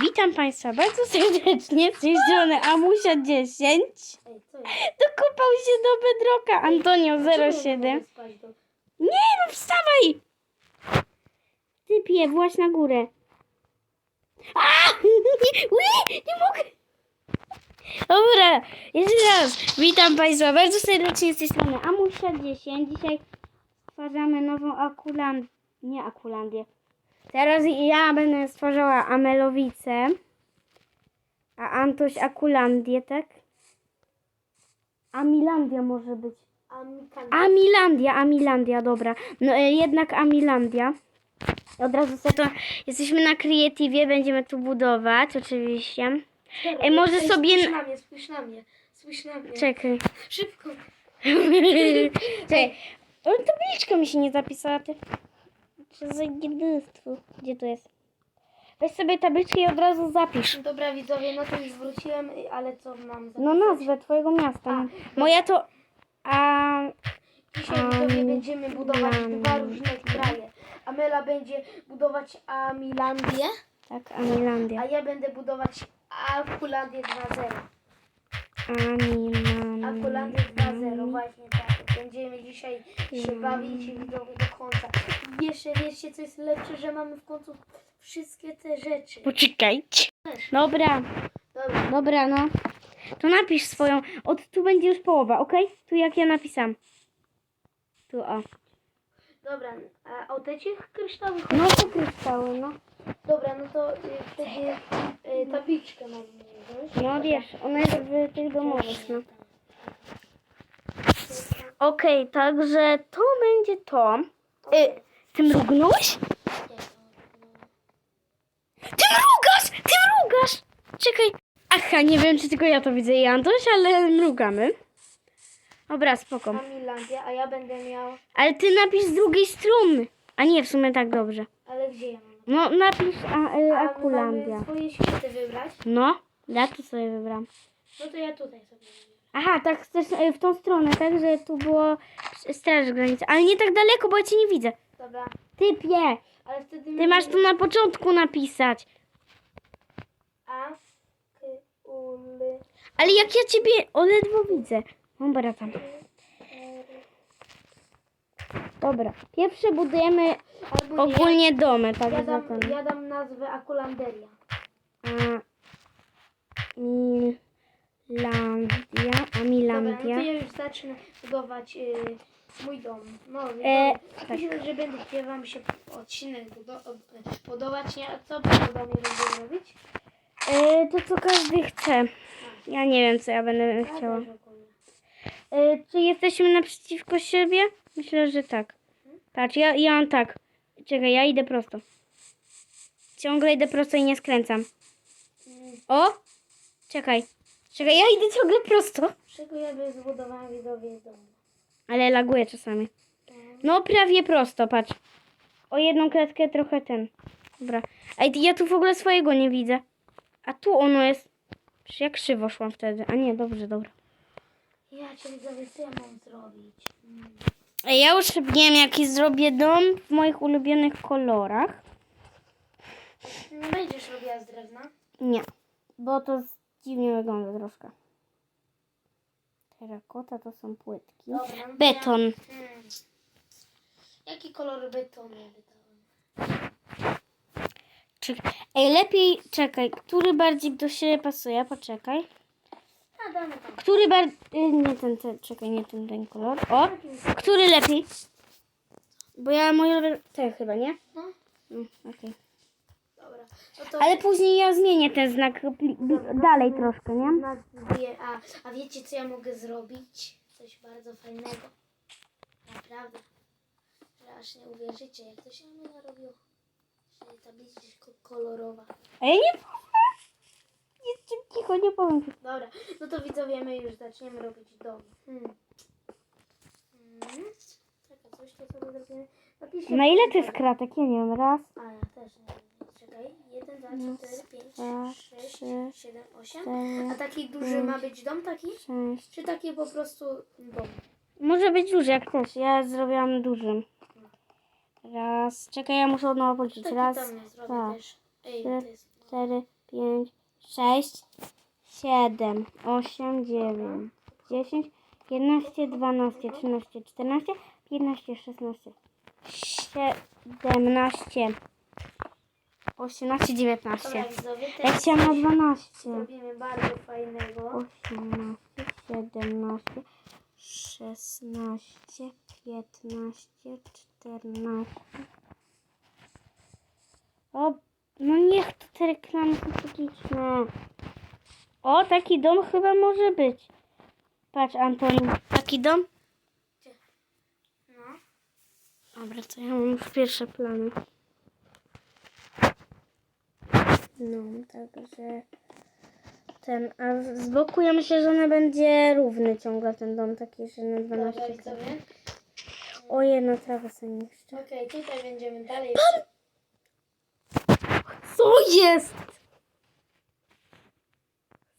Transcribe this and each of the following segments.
Witam Państwa bardzo serdecznie z tej strony Amusia 10. Ej, co jest? Dokopał się do Bedroka Antonio Czemu ja 07. nie no, wstawaj! Typie, właź na górę. A! Ui, nie mogę! Dobra, jeszcze raz. Witam Państwa bardzo serdecznie z tej strony Amusia 10. Dzisiaj stwarzamy nową Akulandię. Nie Akulandię. Teraz ja będę stwarzała Amelowicę. A Antoś Akulandię, tak? Amilandia może być. Amilandia, Amilandia, dobra. No e, jednak Amilandia. Od razu sobie to jesteśmy na Creative, będziemy tu budować oczywiście. Ej, może sobie- Spójrz na mnie, spójrz na mnie. Spójrz na mnie. Czekaj. Szybko. Czekaj. O, tabliczka mi się nie zapisała. Ty. Co za dziedzictwo. Gdzie to jest? Weź sobie tabliczkę i od razu zapisz. Dobra widzowie, no to już wróciłem, ale co mam No nazwę twojego miasta. A. Moja to... A... Dzisiaj widzowie Am- będziemy budować dwa różne kraje. Amela będzie budować Amilandię, Tak, Amilandia. a ja będę budować Akulandię 2.0. Amilandia. Akulandię 2.0, właśnie tak. Będziemy dzisiaj się bawić i widzowie do końca. Jeszcze wiecie co jest lepsze, że mamy w końcu wszystkie te rzeczy. Poczekajcie. Dobra. Dobra. Dobra, no. To napisz swoją. Od tu będzie już połowa, ok? Tu jak ja napisam. Tu o. Dobra, a o te ci kryształy chodzi? No to kryształy, no. Dobra, no to y, wtedy y, tabliczkę mam. No wiesz, ona jest w tych domowych, no. Okej, także to będzie to. Y, ty mrugnąłeś? Ty mrugasz! Ty mrugasz! Czekaj. Aha, nie wiem, czy tylko ja to widzę i Antoś, ale mrugamy. Dobra, spoko. Amilandia, a ja będę miał... Ale ty napisz z drugiej strony. A nie, w sumie tak dobrze. Ale gdzie ja mam? No, napisz a, y, A my Akulandia. mamy swoje wybrać? No, ja tu sobie wybrałam. No to ja tutaj sobie wybiorę. Aha, tak chcesz y, w tą stronę, tak, że tu było straż granicy. Ale nie tak daleko, bo ja cię nie widzę. Dobra, Typie, ale wtedy... ty masz tu na początku napisać. A, k, u, l, Ale jak ja ciebie o ledwo widzę. Dobra, tam. Dobra, pierwsze budujemy Albo nie, ogólnie domy, tak, ja, dam, ja dam nazwę Akulanderia. A, Milandia, Dobra, no Amilandia. to ja już zacznę budować y, mój dom. No, E, e, myślę, że będę chciał wam się odcinek od- budować, nie? A co w domie będziemy robić? E, to co każdy chce. Ja nie wiem, co ja będę Ja chciała. E, czy jesteśmy naprzeciwko siebie? Myślę, że tak. Patrz, ja, ja mam tak. Czekaj, ja idę prosto. Ciągle idę prosto i nie skręcam. Mm, O! Czekaj. Czekaj, ja idę ciągle prosto. Czego ja bym zbudowała widzowie dom? Ale laguję czasami. No, prawie prosto, patrz. O jedną kratkę trochę ten. Dobra. Ej, ja tu w ogóle swojego nie widzę. A tu ono jest. Przecież ja krzywo szłam wtedy. A nie, dobrze, dobra. Ja cię widzowie, co ja mam zrobić? Mm. Ej, Ja już wiem, jaki zrobię dom w moich ulubionych kolorach. Nie będziesz robiła z drewna? Nie, bo to z- dziwnie wygląda troszkę. Terakota to są płytki. Dobra, no to Beton. Ja, hmm. Jaki kolor betonu Ej, lepiej, czekaj, który bardziej do siebie pasuje? Poczekaj. A, damy tam. Który bardziej, nie ten, ten, czekaj, nie ten, ten kolor. O, który lepiej? Bo ja moje ten chyba, nie? No, Mm, okej. dobra. No to Ale później ja zmienię ten znak pli- bli- dalej troszkę, nie? a, a wiecie co ja mogę zrobić? Coś bardzo fajnego. Naprawdę. Że aż nie uwierzycie, jak to się mnie narobiło. Tabliczka ko- kolorowa. A ja nie powiem. Jeszcze cicho, nie powiem. Dobra, no to widzowie, my już zaczniemy robić dom. Hmm. Hmm. Coś sobie zrobimy. Napiszcie Na ile to jest kratek? Ja nie wiem, raz, A ja też nie wiem. Czekaj. 1, 2, No, 3, 4, 5, dwa, 6, trzy, 7, 8. cztery, A taki duży ma być dom taki? Czy taki po prostu dom? Może być duży, jak też. Ja zrobiłam dużym. Raz, czekaj, ja muszę od nowa policzyć. Taki Raz, dwa. Ej, trzy, cztery, pięć, sześć, siedem, osiem, dziewięć, dziesięć, jedenaście, dwanaście, trzynaście, czternaście, piętnaście, szesnaście, siedemnaście, osiemnaście, dziewiętnaście. Dobra, widzowie, Ja teraz chciałam na coś dwanaście. zrobimy bardzo fajnego. osiemnaście, siedemnaście, szesnaście, piętnaście, czternaście. O, no niech to te reklamy są publiczne. O, taki dom chyba może być. Patrz, Antoni, taki dom? No. Dobra, to ja mam już pierwsze plany. No, także ten, a z boku ja myślę, że on będzie równy ciągle ten dom, taki, że na 12 Dobra, widzowie. O jedno trawę sobie jeszcze. Okej, tutaj będziemy dalej. Co jest?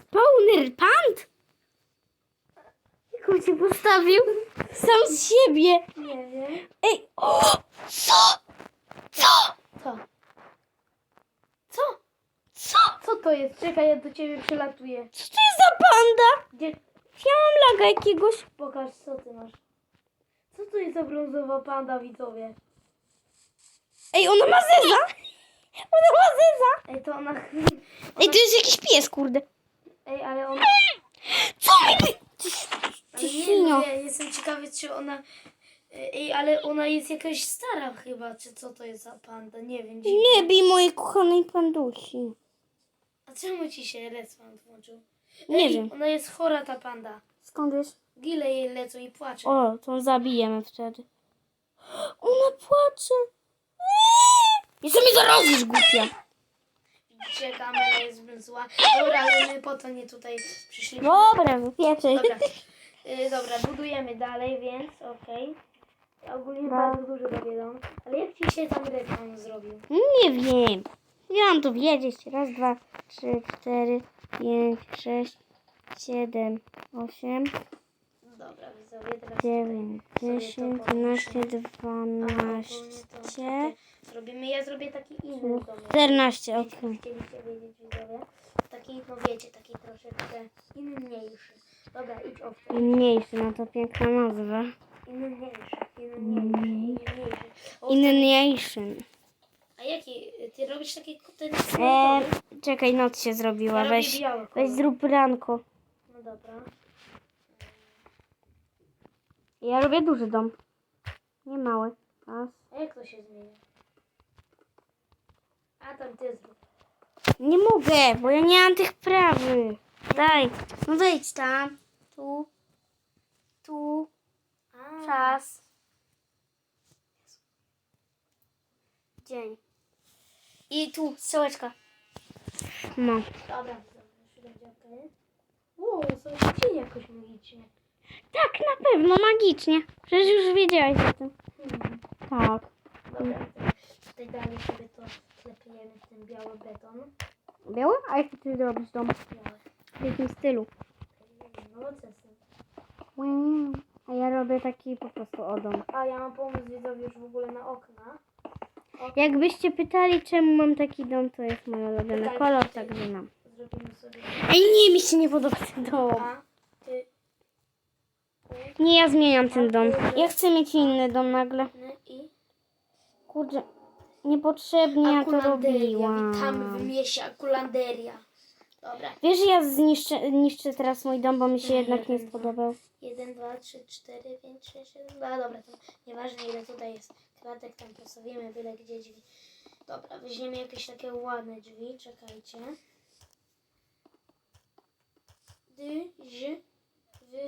Spawner pant? Jak on się postawił? Sam z siebie. Nie wiem. Ej, o! Co? Co? Co? Co? Co? Co to jest? Czekaj, ja do ciebie przylatuję. Co to jest za panda? Gdzie? Ja mam laga jakiegoś. Pokaż, co ty masz. Co to jest za brązowa panda, widzowie? Ej, ona ma zeza. Ona ma zeza. Ej, to ona... Ej, to jest jakiś pies, kurde. Ej, ale ona... Co mi. Ty, ty nie, świnio. nie, jestem ciekawy, czy ona... Ej, ale ona jest jakaś stara chyba, czy co to jest za panda? Nie wiem. dziwne. Nie bij mojej kochanej pandusi. A czemu ci się respawn włączył? Nie Ej, wiem. Ona jest chora, ta panda. Skąd wiesz? Gile jej lecą i płacze. O, to zabijemy wtedy. Ona płacze. Jeszcze mi zarobisz, głupia. Widzicie, kamera jest zła. Dobra, ale my po to nie tutaj przyszliśmy. Dobra, wypieczę. Dobra, y, dobra, budujemy dalej, więc okej. Ogólnie No. bardzo dużo dowiedzą. Ale jak ci się tam respawn zrobił? Nie wiem. Ja mam tu wiedzieć. Raz, dwa, trzy, cztery, pięć, sześć, siedem, osiem, Dobra, widzowie, teraz dziewięć, sobie dziesięć, to jedenaście, to dwanaście, zrobimy. Ja zrobię taki inny domek. czternaście. Okej. chcieliście wiedzieć, widzowie. Taki, no wiecie, taki troszeczkę inniejszy. Dobra, idź owce. Mniejszy, no to piękna nazwa. Inniejszy, inniejszy, inniejszy. O, Inniejszy. Jaki? Ty robisz taki ten Eee, czekaj, noc się zrobiła. Ja robię Weź, biały weź kolor. zrób ranko. No dobra. Ja robię duży dom. Nie mały. Raz. A jak to się zmienia? A tam ty zrób. Nie mogę, bo ja nie mam tych prawy. Daj. No wejdź tam. Tu. Tu. A, Czas. Dzień. I tu strzałeczka. No. Dobra, widzowie, już będzie okej. Wow, dzień jakoś magicznie. Tak, na pewno, magicznie. Przecież już wiedziałeś o tym. Hmm. Tak. Dobra, to tutaj dalej sobie to klepiemy w ten biały beton. Biały? A jaki ty robisz dom? Biały. W jakim stylu? Nowoczesny. Wow. A ja robię taki po prostu o dom. A ja mam pomysł widzowie już w ogóle na okna. Jakbyście pytali, czemu mam taki dom, to jest mój ulubiony kolor, także mam. Zrobimy sobie Ej, nie, mi się nie podoba ten dom. A, ty, Nie, ja zmieniam ten dom. Ja chcę mieć inny dom nagle. i Kurde, niepotrzebnie ja to robiłam. Witamy w mieście akulanderia. Dobra. Wiesz, ja zniszczę, niszczę teraz mój dom, bo mi się jednak nie spodobał. 1, 2, 3, 4, 5, 6, 7. No dobra, to nieważne ile tutaj jest kratek, tam postawimy byle gdzie drzwi. Dobra, weźmiemy jakieś takie ładne drzwi, czekajcie. Dy, ż, wy,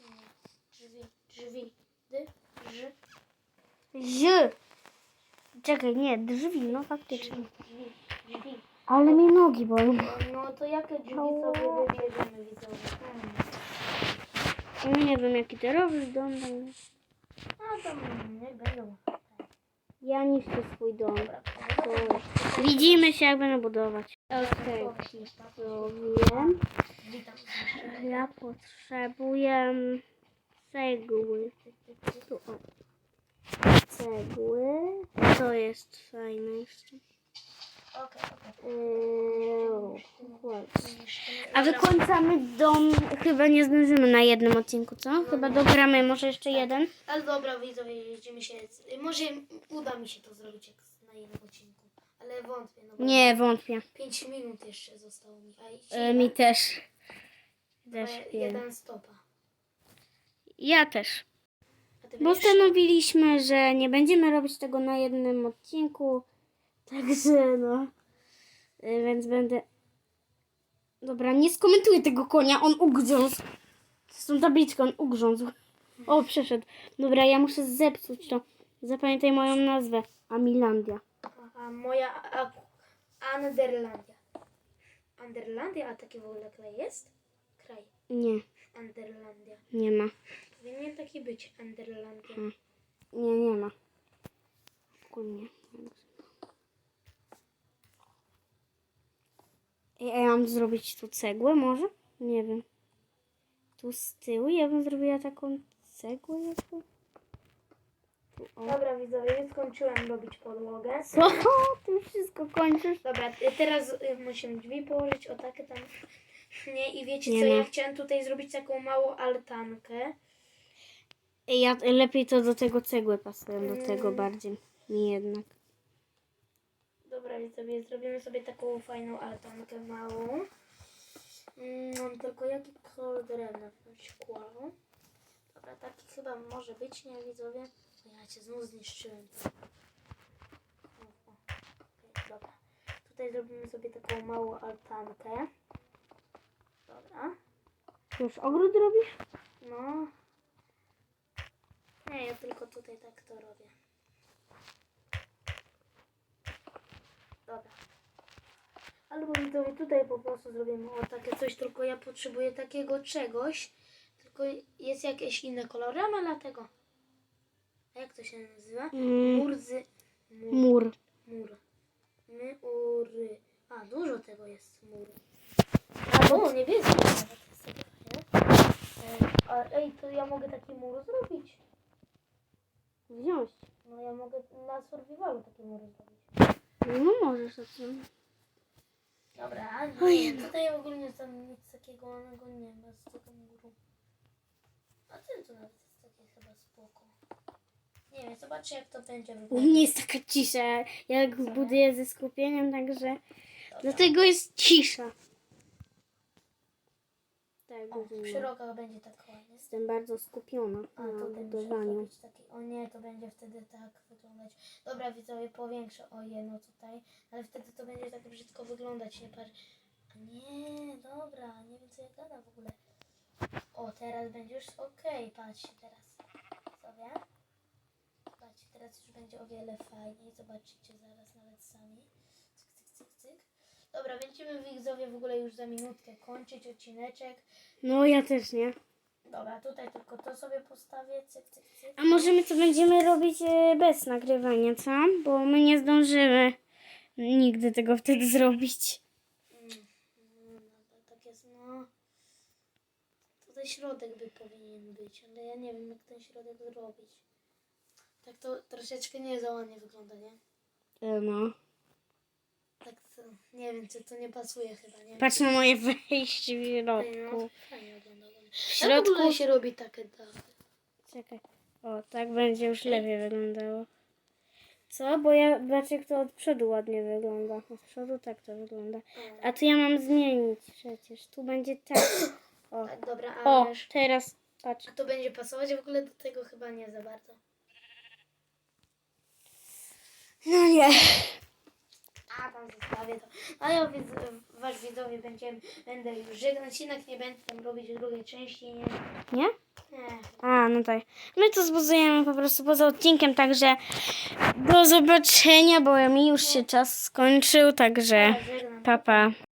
nie, drzwi, drzwi, dy, ż, Z. Czekaj, nie, drzwi, no faktycznie. drzwi, drzwi. Ale mi nogi bolą. No, no to jakie drzwi sobie wybierzemy, widzowie? Hmm. Nie wiem, jaki robisz dom. dom. A to nie będą. Ja niszczę swój dom. To Widzimy się, jak będę budować. Okej, to wiem. Ja potrzebuję cegły. Tu, o. Cegły. To jest fajne jeszcze. Okej, okej. Eee, jeszcze nie. A wykończamy dom chyba nie zdążymy na jednym odcinku, co? Chyba dogramy może jeszcze jeden. Ale dobra, widzowie, jedziemy się. Może uda mi się to zrobić jak na jednym odcinku. Ale wątpię, no bo Nie, wątpię. 5 minut jeszcze zostało mi. A i E, mi też. Też wiem. jeden stopa. Ja też. A ty Bo będziesz- stanowiliśmy, że nie będziemy robić tego na jednym odcinku. Także no. Y, Więc będę. Dobra, nie skomentuję tego konia, on ugrzązł. Z tą tabliczką on ugrzązł. O, przeszedł. Dobra, ja muszę zepsuć to. Zapamiętaj moją nazwę. Amilandia. A moja a, Anderlandia. Anderlandia, a taki w ogóle kraj jest? Kraj. Nie, Anderlandia. nie ma. Powinien taki być, Anderlandia. Nie, nie ma. Ogólnie. Ej, a ja mam zrobić tu cegłę może? Nie wiem. Tu z tyłu ja bym zrobiła taką cegłę jakby. Dobra widzowie, już skończyłem robić podłogę. Co? Ty wszystko kończysz? Dobra, teraz y, musimy drzwi położyć, o takie tam. Nie, i wiecie Nie co, ma. ja chciałem tutaj zrobić taką małą altankę. Ja lepiej to do tego cegły pasuję, do Mm. tego bardziej. Mi jednak. Dobra, widzowie, zrobimy sobie taką fajną altankę małą. Mm, tylko jaki kolor drewna? Szkła. Dobra, taki chyba może być, nie widzowie? Ja cię znów zniszczyłem. O, o. Okej, dobra. Tutaj zrobimy sobie taką małą altankę. Dobra. Już ogród robisz? No. Nie, ja tylko tutaj tak to robię. Dobra. Albo widzowie tutaj po prostu zrobimy o takie coś, tylko ja potrzebuję takiego czegoś. Tylko jest jakieś inne kolory, a ma dlatego. A jak to się nazywa? Mm, Murzy. Mur. mur. Mur. Mury. A, dużo tego jest mur. Albo O, niebieski nawet jest. E, ej, to ja mogę taki mur zrobić. wziąć. No ja mogę na survivalu taki mur zrobić. No możesz o tym. Dobra, nie, tutaj ogólnie tam nic takiego ładnego nie ma z tego muru. A ten to nawet jest taki chyba spoko. Nie wiem, zobaczę jak to będzie U mnie jest taka cisza. Ja buduję ze skupieniem, także dlatego jest cisza. Tak, O, przy będzie tak ładnie. Jestem bardzo skupiona A na muszę budowaniu. zrobić taki. O nie, to będzie wtedy tak wyglądać. Dobra, widzowie, powiększę o jedno tutaj, ale wtedy to będzie tak brzydko wyglądać, nie patrz. A nie, dobra, nie wiem co ja gadam w ogóle. O, teraz będzie już okej, patrzcie teraz. Sobie. Patrzcie, teraz już będzie o wiele fajniej. Zobaczycie zaraz nawet sami. Cyk, cyk, cyk, cyk. Dobra, będziemy widzowie w ogóle już za minutkę kończyć odcineczek. No ja też nie. Dobra, tutaj tylko to sobie postawię. Cyk, cyk, cyk. A może my to będziemy robić e, bez nagrywania, co? Bo my nie zdążymy nigdy tego wtedy zrobić. Mm, no, no, tak jest, no. Tutaj środek by powinien być, ale ja nie wiem, jak ten środek zrobić. Tak to troszeczkę nie za ładnie wygląda, nie? E, No. Tak to, nie wiem, czy to nie pasuje chyba, nie? Patrz na moje wejście w no, środku. fajnie wygląda. W W środku... ogóle się robi takie dachy. Czekaj. O, tak będzie już lepiej wyglądało. Co? Bo ja patrzę, jak to od przodu ładnie wygląda. Od przodu tak to wygląda. A tu ja mam zmienić przecież. Tu będzie tak. O, Tak, dobra, a, o teraz patrz. a to będzie pasować w ogóle do tego chyba nie za bardzo. No nie. A tam zostawię to. A ja widz, wasz widzowie będzie, będę już żegnać, jednak nie będę tam robić drugiej części, nie? Nie? Nie. A, no tak. My to zbudujemy po prostu poza odcinkiem, także do zobaczenia, bo mi już się czas skończył, także Żegnam. papa. Pa.